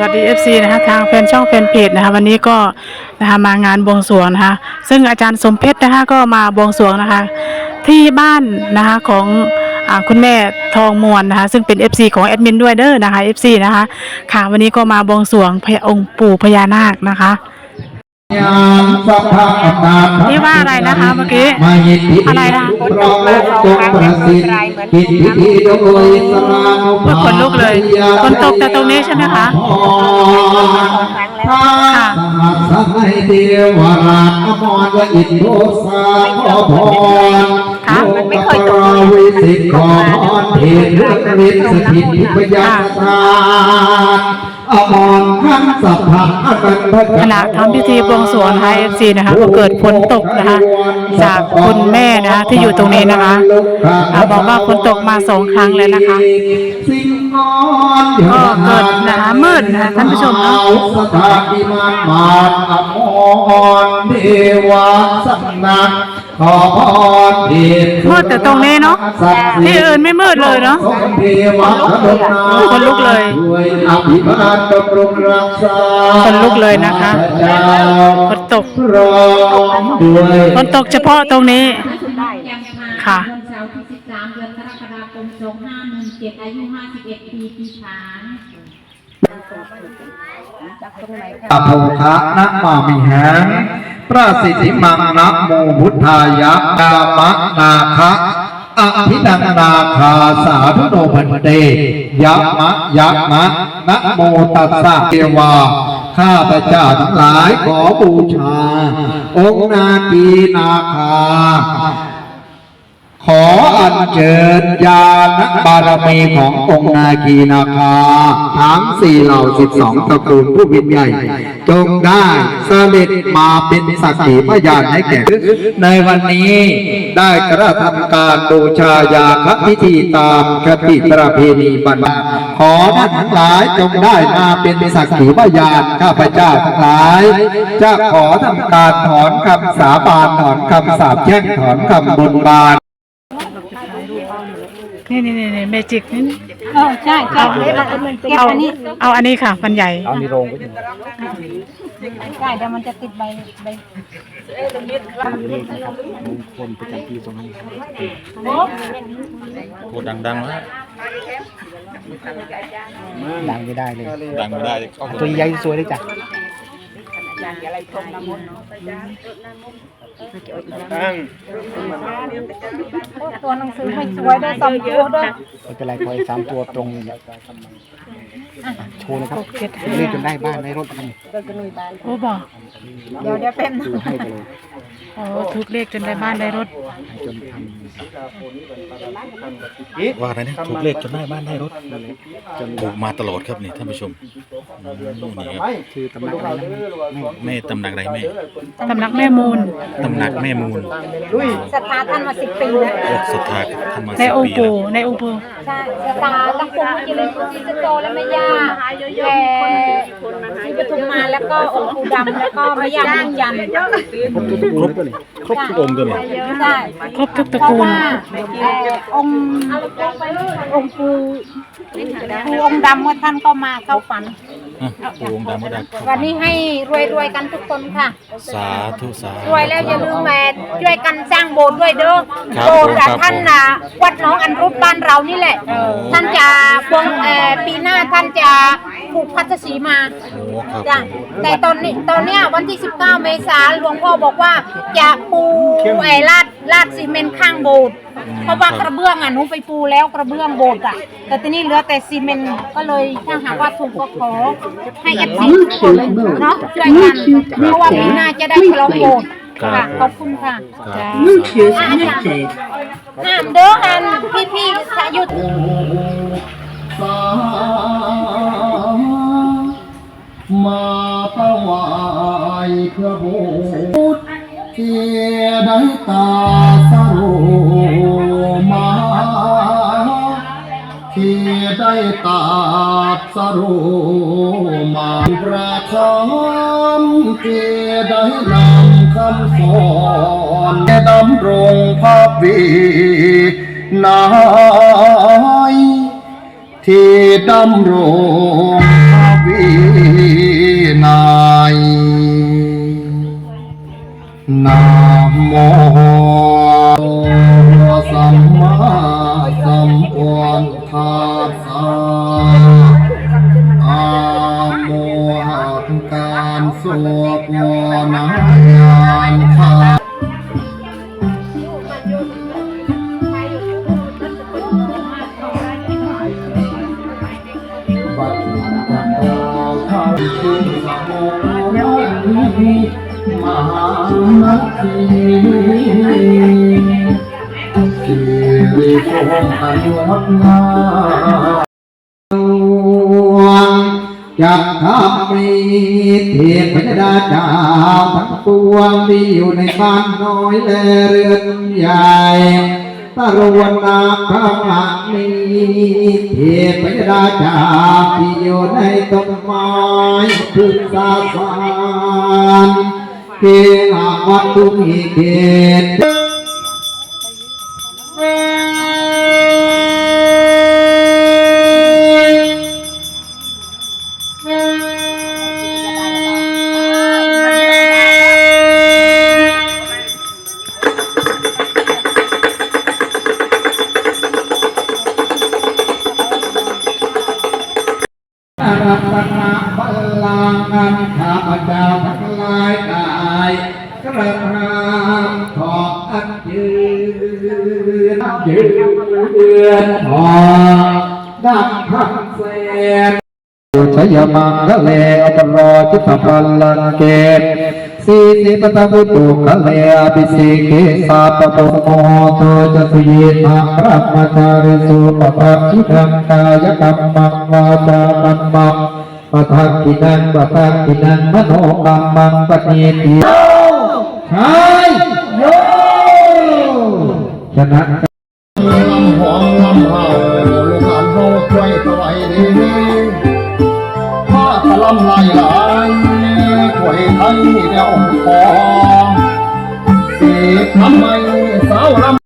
สวัสดี FC นะคะทางแฟนช่องแฟนเพจนะคะวันนี้ก็นะคะมางานบวงสรวงนะคะซึ่งอาจารย์สมเพชรนะคะก็มาบวงสรวงนะคะที่บ้านนะคะของอคุณแม่ทองมวลนะคะซึ่งเป็น FC ของแอดมินด้วยเด้อนะคะ FC นะคะค่ะวันนี้ก็มาบวงสรวงพระองค์ปู่พญานาคนะคะ นาจนี่ว่าอะไรนะคะเมื่อกี้มายินดีอะไรนะพระองค์ทรงประสิทธิ์ปิดพิธีโดยสราเพื่อขนลุกเลยฝนตกแต่ตรงนี้ใช่ไหมคะพระสหัสสหายเทวราชอมรวอินโทสาขอพรค่ะมันไม่เคยตกวิสิทธิ์ขอพรเทพเรื่องฤทธิ์สถิตทิพยาสถานอมร ขณะทำพิธีบวงสรวงนะคะ FC นะคะก็เกิดฝนตกนะคะ จากคุณแม่นะคะที่อยู่ตรงนี้นะคะบอกว่าฝนตกมาสองครั้งแล้วนะคะก็เกิดหนามืดนะคะท่านผู้ชมเนาะส ถาบิมานมานอมรเทวาสักนักขอพรเทพมืดแต่ตรงนี้เนาะที่อื่นไม่มืดเลยเนาะเทวะกรุณาคนลุกเลยด้วยอภิบาลบำรุงรักษาคนลุกเลยนะคะพระเจ้าฝนตกพร้อมด้วยฝนตกเฉพาะตรงนี้ยังมาค่ะวันเสาร์ที่13เดือนกรกฎาคม2517อายุ51ปีปีขานอโภคะนะมามิหัง พระสิทธิมังนะโมพุทธายะกามะนาคะอภินังนาคาสาธุโนพันเตยะมะยะมะนะโมตัสสะเทวาข้าพเจ้าทั้งหลายขอบูชา องค์นาคีนาคา ขออัญเชิญญาณบารมีขององค์นาคีนาคาทั้งสี่เหล่าสิบสองตระกูลผู้วิญใหญ่จงได้เสด็จมาเป็นสักขีพยานให้แก่ในวันนี้ได้กระทำการบูชายาคพิธีตามคติประเพณีบรรพขอท่านทั้งหลายจงได้มาเป็นสักขีพยานข้าพเจ้าทั้งหลาย จะขอทำการถอนคำสาบานถอนคำสาปแช่งถอนคำบนบาน นี่นี่นี่เมจิกนี่เออใช่ใช่เก็บเอาอันนี้เอาอันนี้ค่ะมันใหญ่ใช่เดี๋ยวมันจะติดใบใบพูดดังๆนะดังไม่ได้เลยดังไม่ได้เข้าตัวใหญ่สวยเลยจ้ะ ตัวหนังสือไม่สวยด้วยสองตัวด้วยไม่เป็นไรคอยสามตัวตรงนี่แหละโชว์เลยครับเรียกจนได้บ้านได้รถคันโอ้บอกเดี๋ยวเดี๋ยวเป็นดูให้ไปเลยโอ้ทุกเลขจนได้บ้านได้รถ จนทว่าอะไรนะถูกเลขจนได้บ้านได้รถถูกมาตลอดครับนี่ท่านผู้ชมอืมนี่ครับำคือตำนานอะไรนะไม่แม่ตำหนักใดแม่ตำนักแม่มูล ตำหนักแม่มูลศรัทธาท่านมาสิบปีแล้วโอ้ศรัทธาท่านมาในสิบองค์ปีแล้วปู่ในองค์ปู่ใช่ศรัทธาตั้งปวงกิเลนจีสโตและแม่ย่าแต่ที่ปทุมมาแล้วก็องค์ปู่ดำแล้วก็แม่ย่าเมืองจันทร์ครบครบทุกองค์ตัวนี้ใช่ครบทุกตระเพราะกูลว่าเอ่อองค์องค์ปู่ปู่องค์ดำว่าท่านก็มาเข้าฝัน อะปู่องค์ดำก็ได้เข้าวันนี้ให้รวยๆกันทุกคนค่ะ สาธุสาธุ รวยแล้วอย่าลืมแม่ช่วยกันสร้างโบสถ์ด้วยเด้อครับโบสถ์อะครับท่านน่ะวัดหน้องอันรุปบ้านเรานี่แหละท่านจะบวงเอ่อปีหน้าท่านจะผูกพัทสีมาโอ้ครับจ้ะผมแต่ตอนนี้ตอนเนี้ยวันที่ 19 เมษายนหลวงพ่อบอกว่าจะปูไอ้ลาดลาดซีเมนต์ข้างโบสถ์ เพราะว่ากระเบื้องอะหนูไปปูแล้วกระเบื้องโบสถ์อะ แต่ทีนี้เหลือแต่ซีเมนต์ก็เลยถ้าหากว่าถูกก็ขอให้เอฟซีทุกคนเนาะช่วยกันเพราะว่าปีหน้าจะได้ฉลองโบสถ์ค่ะขอบคุณค่ะครับอะอาจารย์ห้ามเด้อหันพี่พี่ๆถ้าหยุดสามาถวายพระบุตรเทียได้ตา ที่ได้ตาสรุมาประคำที่ได้นำคำสอนดำรงภาพวีนายที่ดำรงภาพวีนายนามโมสัมมา มอวนทาสาอาโมหะการสวดวนาญาณคาบัดนั้นก็เข้าถึงสมุทรมหานาที ริพงษ์อันงดงามจักทำมีเทพยดาจาทั้งปวงที่อยู่ในบ้านน้อยและเรือนใหญ่ตะรวนนาพระมณีเทพยดาจาที่อยู่ในต้นไม้พึกษาสารเกอาวัตถุมีเกต อรัตนาพลังงานข้าพเจ้าทั้งหลายได้กระทำขออันยืนยืนทองดังพันเศษ ยมังคะเลอปรอจิตพัลลังเกตสีสิปตะพุตุคะเลอภิสิเกสาปะโตโมโตจะสุเยทาพระมจาริสุปะปัจิตังกายกรรมังวาจากัมมังปะทักขินังปะทักขินังมโนกรรมังปณิติโยชายโยชนะ ลำลายหลายถวยไทยเดียวพอสีทำไมสาวลำ